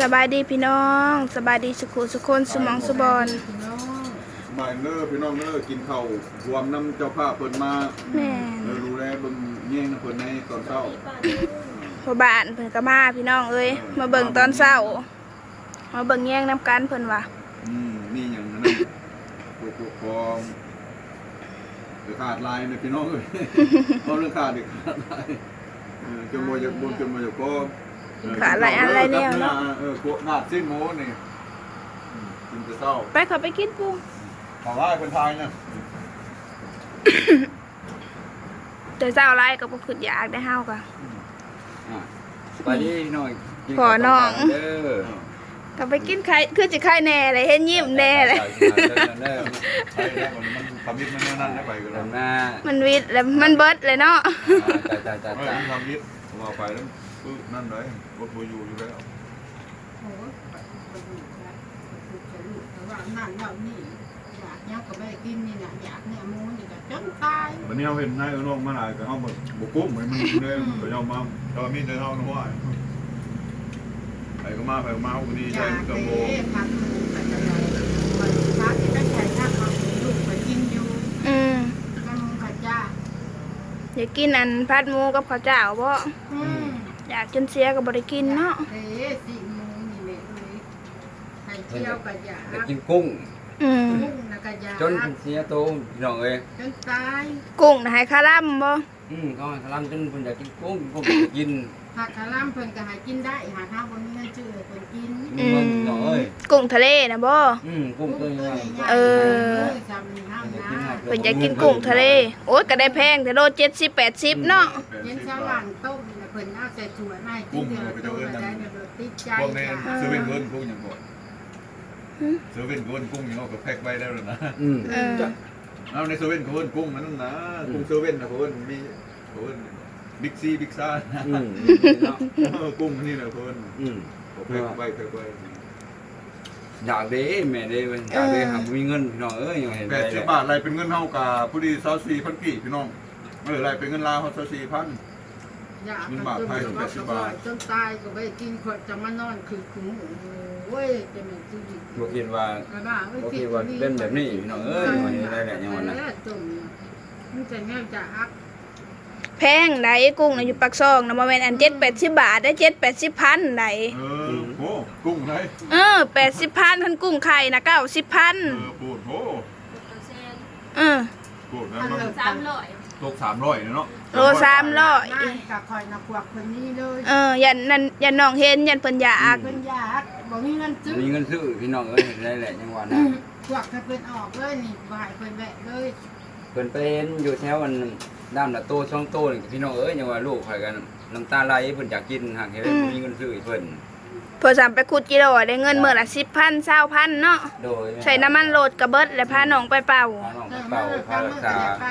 สบายดีพี่น้องสบายดีสุขุสุคนสมองสุบอนบ่ายเน้อพี่น้องเน้อกินข้าวรวมน้ำเจ้าภาพเพิ่นมาแม่นเออดูแลเบิ่งแย่งเพิ่นในตอนเช้าพ่อบ้านเพิ่นก็มาพี่น้องเอ้ยมาเบิ่งตอนเช้ามาเบิ่งแย่งน้ำกันเพิ่นว่าอืมนี่อย่างนั้นพวกพวกของเดี๋ยวขาดลายนะพี่น้องเอ้ยเพราะเรื่องขาดเด็กขาดลายเออจนบ่อยากบ่นจนบ่อยากก็เออ ขาดหลายอันหลายแนวเนาะ เออพวกนาดสิ้นโมนี่อืมกินแต่เช้าไปเขาไปกินปูขอไล่เพิ่นทายนะแต่เช้าไรก็บ่ขึ้นอยากได้เฮาก็อะไปดิหน่อยกิขอน้อง เด้อก็ไปกินไข่คือสิไข่แน่เลยเห็นยิ้มแน่เลย เด้อเด้อไปแล้วมันมันทำยิบมันนั่นได้ไปก็เด้แล้อวหน้ามันวิดแล้วมันเบิดเลยเนาะ จ้าจ้าจ้าไม่จ้า ทำยิบผมเอาไปแล้วปึ๊บนั่นเลย รถบอยู่อยู่แล้วโอ้ยไปไปดูนะไปดูจะลูกแต่ว่านั่นเรานี่อยากเนี้ยก็ไม่ได้กินนี่นะอยากเนี่ยมูนี่ก็จนตายวันนี้เราเห็นนายน้องมาหลายก็เอามาบุกุ้มเหมือนมันเลยก็ยอมมาเรามีแต่เท่านั้นว่าไปก็มาไปก็มาวันนี้อใช่ยากกระเด้โบพักหมูไปจะไรมันพักที่ตั้งใจถ้าเขาลูกไปกินอยู่อืมก็มึงขัดจ้าอยากกินอันผัดหมูกับข้าวเจ้าบ่อืม อยากจนเสียก็บ่ได้กินเนาะเด้สิหมูนี่แหละเลยไข่เจียวก็อยากอยากกินกุ้งอืมกุ้งนะก็อยากจนเสียโตพี่น้องเอ้ยจนตายกุ้งน่ะให้คาร่ำบ่อืมเขาให้คลำจนเพิ่นอยากกินกุ้งกุ้งอยากกินผักคาร่ำเพิ่นก็หากินได้หาข้าวบนนี้ชื่อเพิ่นกินอืมพี่น้องเอ้ยกุ้งทะเลนะบ่อืมกุ้งตัวใหญ่เออจำนี่ห้ามนะเพิ่นอยากกินกุ้งทะเลโอ้ยก็ได้แพงแต่โลเจ็ดสิบแปดสิบเนาะเย็นสว่างต้มนะ เพิ่นเอาใส่ถ้วยมาให้กินเดียวตัวละได้เนี่ยติดใจพวกนี้จ้ะซื้อเป็นเงินกุ้งอย่างก่อนซื้อเป็นเงินกุ้งอย่างก็แพ็คไว้แล้วนะอืมเออ เอาในเซเว่นเขาเพิ่นกุ้งนั่นนะกุ้งเซเว่นนะเขาเพิ่นมีเขาเพิ่นบิ๊กซีบิ๊กซ่าอืมเนาะกุ้งนี่นะเขาเพิ่นอืมแพ็คไว้แพ็คไว้อยากเด้แม่เด้เว้ยอยากเด้หาบ่มีเงินพี่น้องเอ้ยยังเห็นแปดสิบบาทอะไรเป็นเงินเท่ากับผู้ดีซาซีพันกี่พี่น้องเอออะไรเป็นเงินลาวเขาซาซีพัน อยากมันจนว่าสบายจนตายก็ไปกินคนจะมานอนคือคุ้มโอ้ยจะมีชีวิตบ่คิดว่าก็บ้าบ่คิดว่าเป็นแบบนี้พี่น้องเอ้ยยังเห็นได้แหละยังวันน่ะตุ่มมันจะแง่จะอักแพงไหนกุ้งน่ะอยู่ปากซองนะบ่แม่นอันเจ็ดแปดสิบบาทได้เจ็ดแปดสิบพันไหนเออโอ้กุ้งไรเออแปดสิบพันทันกุ้งไข่นะเก้าสิบพันเออปูดโอ้เออปูดนะอันมันเราสามร้อย ตกสามร้อยเนาะโลสามร้อยง่ายกับคอยนักควักคนนี้เลยเออยันนั่นยันน้องเห็นยันเพิ่นอยากเพิ่นอยากบอกมีเงินซื้อมีเงินซื้อพี่น้องเอ้ยเห็นได้แหละยังวันน่ะควักให้เพิ่นออกเลยนี่บายเพิ่นแบะเลยเพิ่นไปเห็นอยู่แถวอันด้ามละโตช่องโตนี่พี่น้องเอ้ยยังว่าลูกข่อยกันน้ำตาไหลเพิ่นอยากกินหากเห็นมีเงินซื้อให้เพิ่นเพิ่นสั่งไปขุดกิโลได้เงินมื้อละสิบพันเศร้าพันเนาะโดยใช้น้ำมันโลดกระเบิดแล้วพาน้องไปเป่าพาน้องเอไปอมาเป่าเลยพาบางรัมื้กอษาก็ได้ไป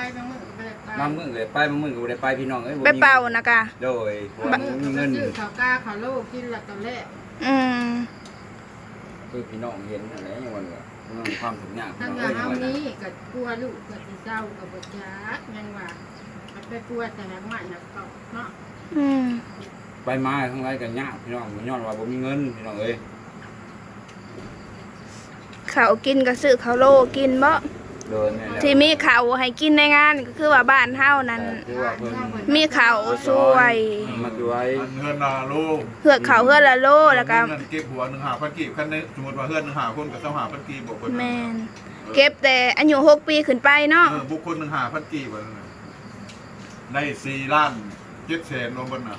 บางมื้อบางมื้อก็เลยไปบางมื้อก็บ่ได้ไปพี่น้องเอ้ยบ่ไปมีเป่านะคะโดยเพราะว่าบ่มีเงิน ซื้อข้าวกาข้าวโลกินละตอนแรกอืมคือพี่น้องเห็นนั่นแหละยังว่าเนี่ยเรื่องความทุกข์ยากพี่ทั้งน้องว่าเอ้ยเฮายังว่านี้ก็กลัวลูกก็สิเศร้าก็บ่จักยังว่าไปกลัวแต่ละมันน่ะก็เนาะอืมไปมาทั้งหลายก็ยากพี่น้องย้อนว่าบ่มีเงินพี่น้องเอ้ยเขาวกินก็ซื้อเขาวโลกินบ่ โดยแม่แล้วที่มีเขาวให้กินในงานก็คือว่าบ้านเฮานั้น คือว่าเพิ่นมีเขาวสวยมาด้วยอันเฮือนนาลูกเหือกเขาวเหือละโลแล้วก็เงินเก็บหัวหนึ่งหาพันกีบคันในสมมติว่าเฮือนหนึ่งหาคนกับเจ้าหาพันกีบบอกคนแม่นเก็บแต่อายุหกปีขึ้นไปเนาะเออบุคคลหนึ่งหาพันกีบได้สี่ล้านเจ็ดแสนรวมกันน่ะ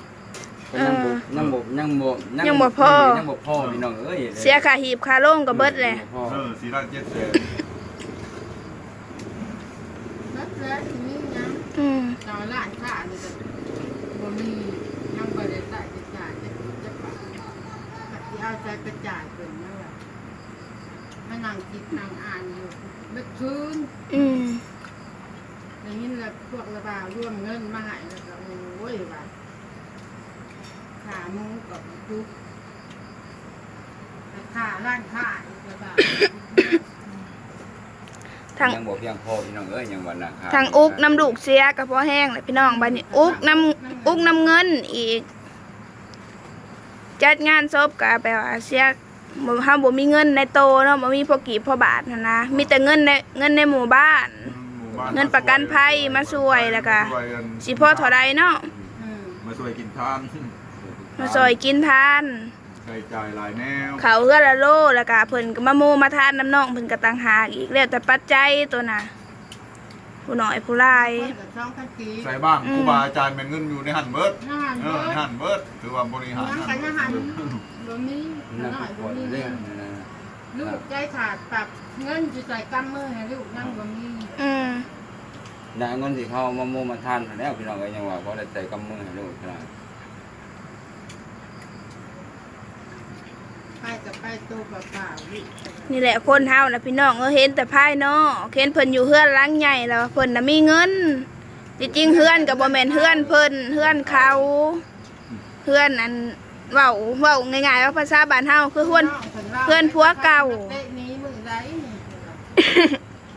ก็ยังบ่ยังบ่ยังบ่ยังบ่พอยังบ่พอพี่น้องเอ้ยเสียค่าหีบค่าโล่งก็เบิดแหละยังบ่พอเออสี่ล้านเจ็ดแสนนัก แล้วทีนี้ยังอืมตอนร้านค้านี่ก็บ่มียังบ่ได้ใส่กระจายจะจะปะปฏิเอาใจกระจายเพิ่นนั่นแหละมานั่งคิดนั่งอ่านอยู่เมื่อคืนอืมอย่างนี้แหละพวกระบาร่วมเงินมาให้แล้วก็โอ้ยว่าขาหมูกับทุกขาร้านค้าระบา ทาง ยังบ่เพียงพอพี่น้องเอ้ยยังวันน่ะครับทางอุกน้ำลูกเสียก็พอแห้งเลยพี่น้องบัดนี้อุกน้ำอุกน้ำเงินอีก จัดงานศพก็แปลว่าเสียบ่เฮาบ่มีเงินในโตเนาะบ่มีพอกี่พอบาทหั้นนะมีแต่เงินในเงินในหมู่บ้าน หมู่บ้าเงินประกันภัยมาช่วยแล้วก็ ช่วยกันสิพอเท่าใดเนาะอืมมาช่วยกินทานมาซอยกินทาน ใช้จ่ายหลายแนวเขาเฮือละโลแล้วก็เพิ่นก็มาโมมาทานน้ำน้องเพิ่นก็ต่างหากอีกแล้วแต่ปัจจัยตัวน่ะผู้น้อยผู้หลาย คนกับช่องกันกีใส่บ้างอืม ครูบาอาจารย์เป็นเงินอยู่ในหันเบิดอาหารเอเบิอดในหันเบิดถือว่าบริหารยังกันอาหารบ่มีนั่นหน่อยปบ่วดมีเรื่เงิองนนั่นนะลูกใจขาดปรับเงินจะใส่กำมือให้ลูกนั่งบ่มีอืมได้เงินที่เขามาโมมาทานแล้วพี่น้องก็ยังว่าบ่ได้ใส่กำมือให้ลูกขนาด ไปกับไปตัวเปล่าๆลูก นี่แหละคนเฮานะพี่น้องเออเห็นแต่ภายนอกเห็นเพิ่นอยู่เฮือนหลังใหญ่แล้วเพิ่นน่ะมีเงินจริงๆเฮือนก็บ่แม่นเฮือนเพิ่นเฮือนเขาเฮือนอันเว้าเว้าง่ายๆว่าภาษาบ้านเฮาคือเฮือนเพื่อนผัวเก่าเตะนี้มือไรนี่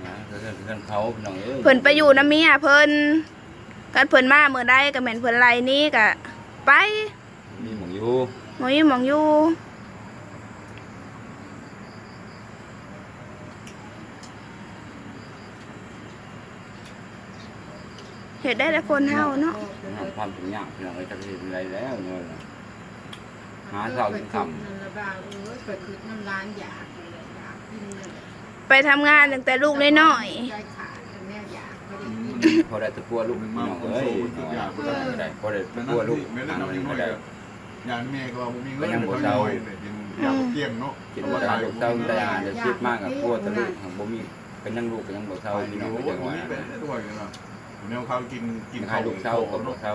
นะเพื่อนเพื่อนเขาพี่น้องเอ้ยเพิ่นไปอยู่นํเมียเพิ่นกันเพิ่นมาเมื่อใดก็แม่นเพิ่นไล่หนี้ก็ไปมีหมองอยู่หมออยู่หมองอยู่ เฮ็ดได้แต่คนเฮาเนาะความถึงยากพี่น้องเอ้ยจะเป็นอะไรแล้วเนาะหาเสาถึงคนั่นละบ่าวเอ้ยไปคือน้ำร้านอยากเลยอยากกินเลยไปทำงานตั้งแต่ลูกน้อยใจขาดแม่อยากก็ได้กินำพอได้ตะกัวลูกพี่น้องเอ้ยพอได้พอได้ไม่ตะนั่กัวลูกไม่ได้ทางทำนี้ยังก็ไงได้อย่างแม่ก็ว่าบ่มีเงินก็ยังบ่เศร้าอยากเกี่ยงเนาะกินบ่ได้ลูกเศร้าได้อ่านได้คิดมากกับกลัวตะลูกของบ่มีก็ยังลูกก็ยังบ่เศร้าพี่น้องก็ยังว่า เป็นด้วยกันนะแนวเขากินกินให้ลูกเศร้าก็บ่เศร้า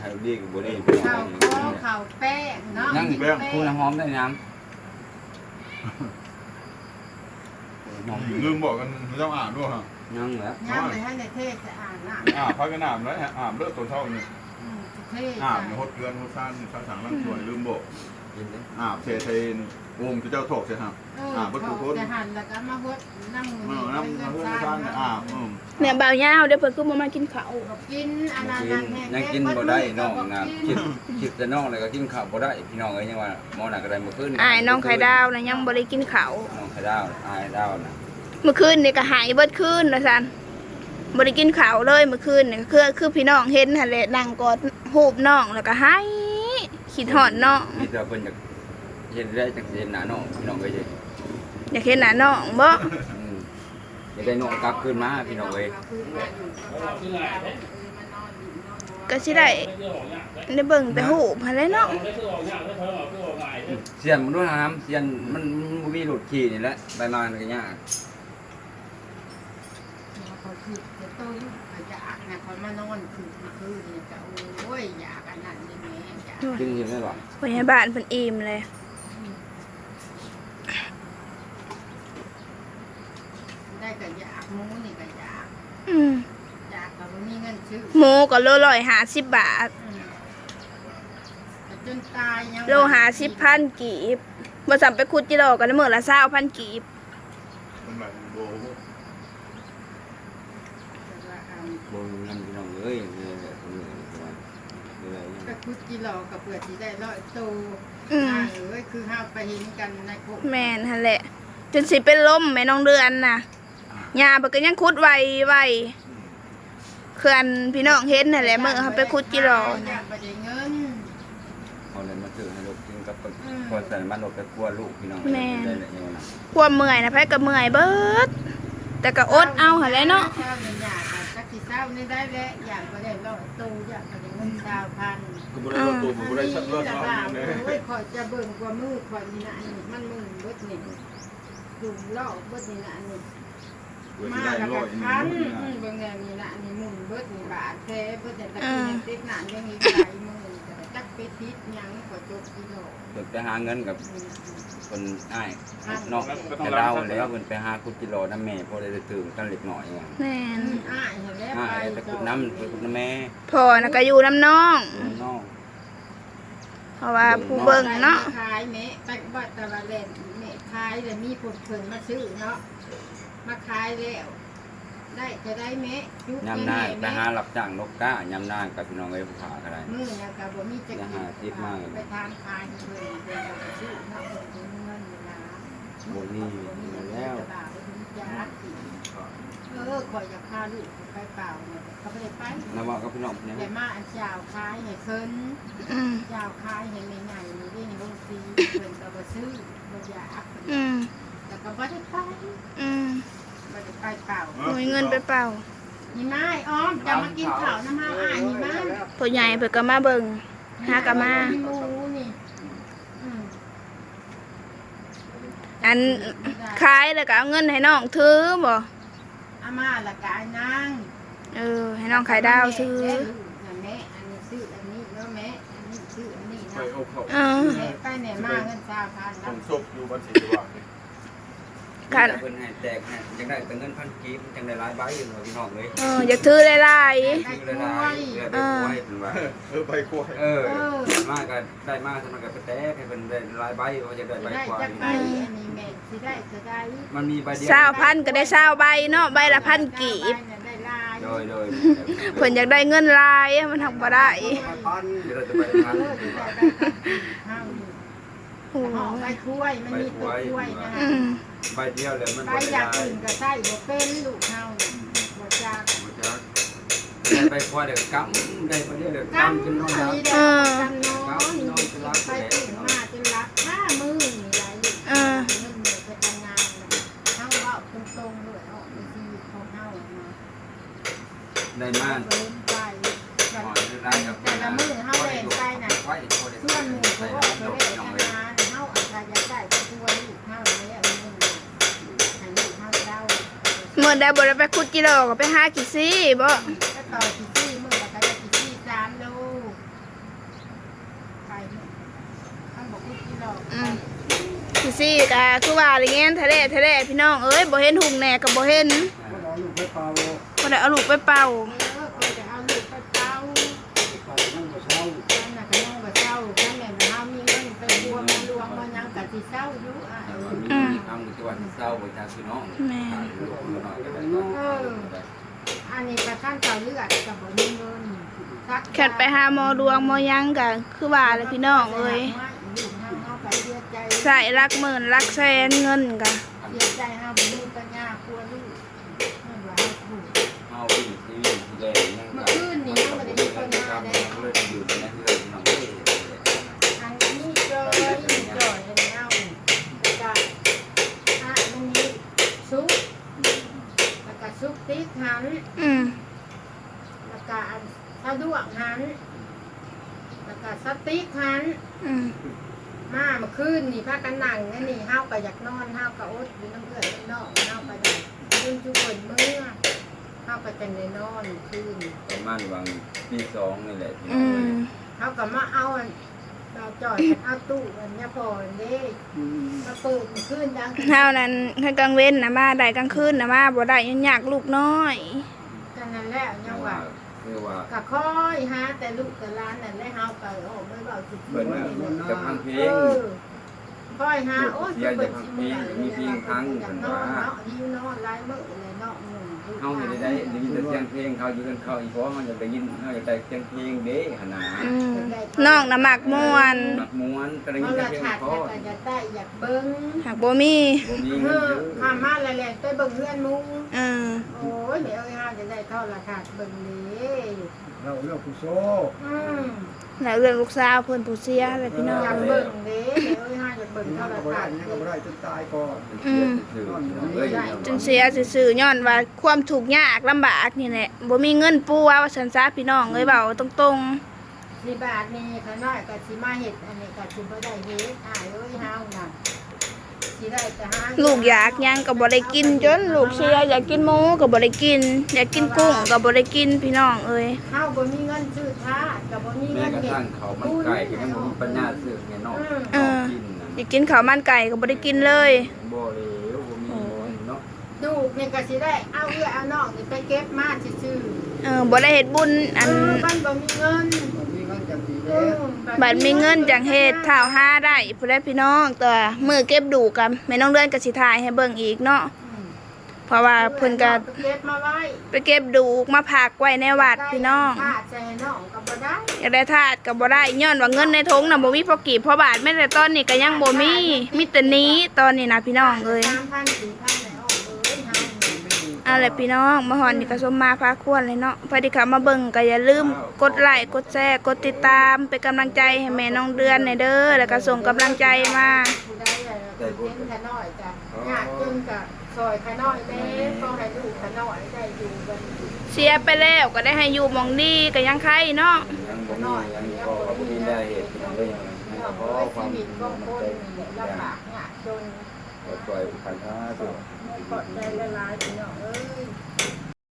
ให้ลูกดีก็บ่ดีพี่น้ข้าอวงข้าวข้าวแป้งเนาะนั่งอีกคุณหอมได้ยังหอมลืมบอกกันต้องอ่านด้วยฮะยังเหรอย่ำไปให้ในเทศจะอ่านหน้าอ่าพักกันน้ำแล้วอ่านเลิกตัวเท่านี่อืมเทศอ่านหดเดือนหดซ่านข้าวสารร่างสวยลืมบอกกินดิอ่าเทเทน วงเจ้าโถกใช่ไหมเออเขาจะหั่นแล้วก็มาฮดนั่งมืเอออน้ำน้ำเพื่อนซ่านอ่าอืมๆเนี่ยบ่าวยาวเดี๋ยวเพิ่นคือบ่มากินข้าวกินอันนั้นกินยังกินบ่ได้น้องนะคิดคิดแต่น้องเลยก็กินข้าวบ่ได้พี่น้องเอ้ยยังว่าหมอน่ะก็ได้เมื่อคืนอ้ายน้องไข่ดาวนะยังบ่ได้กินข้าวน้องไข่ดาวอ้ายดาวน่ะเมื่อคืนนี่ก็หายเบิดคืนนะซันบ่ได้กินข้าวเลยเมื่อคืนนี่ก็คือคือพี่น้องเห็นหั่นแหละนั่งกอดหูบน้องแล้วก็หายคิดฮอดน้องมีแต่เพิ่นอยาก เห็นได้จังสิเห็นหน้าน้องพี่น้องเอ้ยอยากเห็นหน้าน้องบ่อืมอยากได้น้องกลับคืนมาพี่น้องเอ้ยก็สิได้ได้เบิ่งแต่หูบหั่นแหละเนาะเสียนมันด้วยน้ำเสียนมันมันบ่มีหลุดขี่นี่แหละไปมามันก็ยากเขาคือจะโตลูกอยากนะเขามานอนคือคือนี่จะโอ้ยอยากอันนั้นนี่แม่อยากกินเห็นได้บ่พยาบาลเพิ่นอิ่มเลย ได้ก็อยากหมูนี่ก็อยากอืมอยากก็บ่มีเงินซื้อหมูก็โลร้อยห้าสิบบาท อืมจนตายยังโลห้าสิบพันกีบบ่สัมไปคุดจิโร่กันมื้อละ20,000กีบเป็นแบบโบบ่มีเงินพี่น้องเอ้ยนี่แหละตรงนี้ก็ว่านี่แหละก็คุดกิโลกับเปลือกที่ได้ร้อยโตอืมอ่าเอ้ยคือห้าไปเห็นกันในโคกแม่นหั่นแหละ จนสิเป็นลมแม่น้องเดือนน่ะ ยาเบิกก็ยังคุดไวไวเขื่อนพี่น้องเห็นนั่นแหละมื้อเขาไปคุดจิโร่อยาน่ะกไปได้เงินเอาเลยมาซื้อให้ลูกกินกับพอใส่มันลูกไปกลัวลูกพี่น้องได้เลยเนี่ยนะความเมื่อยนะไผก็เมื่อยเบิดแต่ก็อดเอาหั่นแหละเนาะเช้าเนี่ยอยากอะจักสิเช้านี่ได้แล้วอยากไปได้ร้อยโตอยากไปได้เงินชาวพันก็บ่ได้รถตัวบ่ได้ชัดรถแต่เนาะว่าเลยโอ้ยขอยจะเบิ่งกว่ามือขอยนี่นะนี่มันมึนเบิดนี่ดุมล่อเบิดนี่นะนี่ มาแล้วก็คันอืมเบิ่งแนวนี้นะนี่มุนเบิดนี่บาดแท้เบิดแต่ตะกี้ยังติดหนานยังมีหลายมือแต่จักไปติดหยังก็จบกิโลเพิ่นไปหาเงินกับนี่นะคนอ้ายนอกแต่ดาวแล้วเพิ่นไปหาคุดกิโลน้ำแม่พอได้ตื่นกันเล็กน้อยว่าแม่นอืมอ้ายเห็นแล้วอ้าไปยแต่คุดน้ำคุดน้ำแม่พ่อน่ะก็อยู่น้ำน้องน้องเพราะว่าผู้เบิ่งเนาะขายแม่ไปบัดตะวันแลนแม่ขายแล้วมีผลเพิ่นมาซื้อเนาะ มาขายแล้วได้จะได้แม่จุ๊บยามหน้าไปแม่หารับจ้างนกก้ายามหน้ากับพี่น้องเอ้ยผู้ขาก็ได้มือนะกับบ่มีจะจะหาทิพย์มากไปทานคายเพิ่นเป็นแบบชื่อเนาะเพิ่นเงินเวลาบ่มีแล้วเออข่อยจะพาลูกไปเปล่าเนี่ยเขาไม่ได้ไปนะว่ากับพี่น้องเนี่ยแต่มาอันเจ้าคายให้เคินอืมเจ้าคายให้ไม่ใหญ่นี่ได้ในโรงซีเพิ่นก็บ่ซื้อบ่อยากอืม แต่ก็บ่ได้ไปอืมบ่ได้ไปเปล่าบ่มีเงินไปเป่านี่ไม้อ้อมจะมากินข้าวน้ำเฮาอ้ายนี่มาพ่อใหญ่เพิ่นก็มาเบิ่งหากะมาหมูนี่อืมอันขายแล้วก็เอาเงินให้น้องถือบ่อาม่าละกายนางเออ ให้น้องขายดาวซื้อ แม่ลูกน่ะแม่อันนี้ซื้ออันนี้แล้วแม่อันนี้ซื้ออันนี้ไปนะเอาเข้าเออแม่ไปแม่มาเงินสามพันต้แล้อวงซบอยู่บัญชีดีกว่านี่ ค่ะเพิ่นให้แจกให้จังได้แต่เงินพันกีบจังได้หลายใบอยู่เนาะพี่น้องเอ้ยเอออยากถือหลายซื้อเลยได้เพื่อได้ไว้เพิ่นว่าเออไปกล้วยเออมาก็ได้มาสำหรับก็ไปแตกให้เพิ่นได้หลายใบว่าจะได้ใบได้กว่าจักนี่ไปอันนี้แม่สิได้จะได้มันมีใบเดียวๆสาวพันก็ได้สาวใบเนาะใบละพันกีบได้ลายโดยโดยเพิ่นอยากได้เงินหลายมันทำบ่ได้ พันเดี๋ยวเราจะไปทานเออสิได้ได้ข้าวนี่โอ้ ห่อใบถ้วยมันมีตัวถ้วยนะอืมใบเดียวเลยมันใบบ่อได้ยากได้อื่นก็ใส่บ่เป็นลูกเฮาบ่จักบ่จักได้ใบควายเดี๋ยวกำได้ใบเดียวเดี๋ยวกำกำจนนอนหลับนี่ได้กำน้อยไปตื่นมาจนรับห้ามือนี่หลายลูกเออเงินเหนื่อยไปทำงานนะเฮาเว้าตรงๆเลยเอาในชีวิตของเฮาอะนะได้มากเดินไปแบบแต่ละมือเฮาเล่นไปน่ะเพื่อนหมู่เขาก็เขาเล่นทำงาน อได้บ่ได้ไปขุดกิโลก็ไปหากี่ซี่บ่ก็ต่อกี่ซี่มือละก็ได้กี่ซี่สามโลไปท่านบอกลูกที่เราอืมกี่ซี่ก็คือว่าอะไรเงี้ยทะเลทะเลพี่น้องเอ้ยบ่เห็นหุ่งแหน่ก็บ่เห็นบ่ได้เอาลูกไปเป่าเออคนจะเอาลูกไปเต้าท่านน่ะก็น้องก็เศร้าท่านแม่เฮามีเงินไปบัวมาลวงมายังกะสิเศร้าอยู่อะ มีคำที่ว่าเศร้าบ่จากพี่น้องแม่เออ อันนี้กระทั่งเจ้าเลือดกับบ่มีเงินสักแค่ไปหาหมอดวงหมอหยังก็คือว่าเลยพี่น้องเอ้ยลูกเฮาเฮาไปเสียใจใส่รักหมื่นรักแสนเงินก็เสียใจเฮาบ่มีปัญญากลัวลูกมันว่าให้ถูก เอาวิ่งทีวีแดงยังเลยอยู่ในเรื่องน้องเอ้ย อันนี้จอยจอยอันนี้เอาแล้วก็อะอันนี้ซุปแล้วก็ซุปติ๊กหัน อืม แล้วก็อันสะดวกหันแล้ว ก็สติ๊กหันอืมมาเมื่อคืนนี่พากันนั่งอันนี่เฮาก็อยากนอนเฮาก็อดอยู่น้ำเกลือน้ำนอกเฮาก็ได้ยืนจุกคนเมื่อเฮาก็จะได้นอนคืนประมาณวังปีสองนี่แหละพี่น้อืองเอ้มยเขาก็มาเอาอันเราจอดเอาตู้อันเนี้ยพออันนี้มาเปิดขึ้นดังเฮานั้นให้กลางเว้นน่ะมาได้กลางคืนน่ะมาบ่ได้ยังยากลูกน้อยกันนั่นแหละยังว่า คือว่าก็ค่อยหาแต่ลูกแต่ร้านนั่นแหละเฮาก็โอ้ไม่เบาสิเปิดมาจะพังเพลเองอค่อยหาโอ้ยเสียจะพังเพลงมีเพลงครั้งอเพิ่ยากนนอนว่าเนาะหิวนอนหลายมื้อเลยเนาะอืมเฮาจะได้ได้ยินแต่เสียงเพลงเขาอยู่กันเขาอีกเพราะมันจะได้ยินเฮาจะได้เสียงเพลงเด้ขนาดอืมน้องน่ะมักม่วนมักม้วนก็ได้เฮายินแต่ละเพลงขาดเพราะแต่จะได้อยากเบิ่งหากบ่มีบ่มีเอเงินอเยอะข้ามมาแล้วแหละไปเบิ่งเพื่อนหมู่เออโอ้ ยเดี๋ยวเฮาจะได้เท่าละขาดเบิ่งนี้เราเลือกผู้โซ่อืมแล้วเรื่องลูกสาวเพิ่นผู้เสียเลยพี่น้องอยากเบิ่งเด้เดี๋ยวเฮาจะเบิ่งยังเท่าละก็บ่ได้ขาดยังก็บ่ได้จนตายก่อนจนเสียซื่อๆย้อนว่าความทุกข์ยากลำบากนี่แหละบ่มีเงินปัวว่าซั่นซะพี่น้องเอ้ยเว้าตรงสิบาทนี่ขาน้อยก็สิมาเฮ็ดอันนี้ก็สิบ่ได้เฮ็ดอ้ายเอ้ยเฮาน่ะสิได้แต่หาๆ ลูกอยากหยังก็บ่ได้กินจนลูกเสียอยากกินหมูก็บ่ได้กิน อยากกินกุ้งก็บ่ได้กินพี่น้องเอ้ยเฮาบ่มีเงินซื้อทาสก็บ่มีแม้เงินกระเฮ็ทั่งดเขามันไก่ก็ยังบ่มีปัญญาซื้อไงเนาะเออกินน่ะอยากกินข้าวมันไก่ก็บ่ได้กินเลยบ่แล้วบ่มีเนาะลูกนี่ก็สิได้เอาเอื้อเอาน้องนี่ไปเก็บมาซื่อเออบ่ได้เฮ็ดบุญๆอันเออมันบ่มีเงินมันมีเงินจากดีเอแล้วอ บัดมีเงินจังเฮ็ดท่าห้าได้ผู้ได้พี่น้องแต่มือเก็บดูกันไม่ต้องเลื่อนกระสิทายให้เบิ่งอีกเนาะเพราะว่าเพิ่นก็เก็บมาไว้ไปเก็บดูมาผักไว้ในวัดพี่น้องถาดใจน้อก็บ่ได้ยากได้ถาดก็บ่ได้ย้อนว่าเงินในถุงน่ะบ่มีพอกี่พอบาทไม่แต่ตอนนี่ก็ยังบ่มีมีแต่นี้ตอนนี้นะพี่น้องเลย เนี่ยเอาล่ะพี่น้องมาฮอนนี่ก็สมมาพาควรเลยเนาะพอดีค่ะมาเบิ่งก็อย่าลืมกดไลค์กดแชร์กดติดตามเป็นกำลังใจให้แม่น้องเดือนในอยเด้อแล้วก็ส่งกำลังใจมาผู้ใดอะเป็นเห็นขาน้อยจ้ะญาติจึงก็ซอยขาน้อยแน่ขอให้ลูกขาน้อยได้อยู่กันเสียไปแล้วก็ได้ให้อยู่หมองดีก็ยังใครเนาะยังบ่มียังก็บ่มีได้เหตุพี่น้องเอ้ยยังน้องขอเอ้ยควาชีมวิตของคนนี่แหละลำบากยากจนปล่อยผ่านทางตัว ขอใจละลายพี่น้องเอ้ย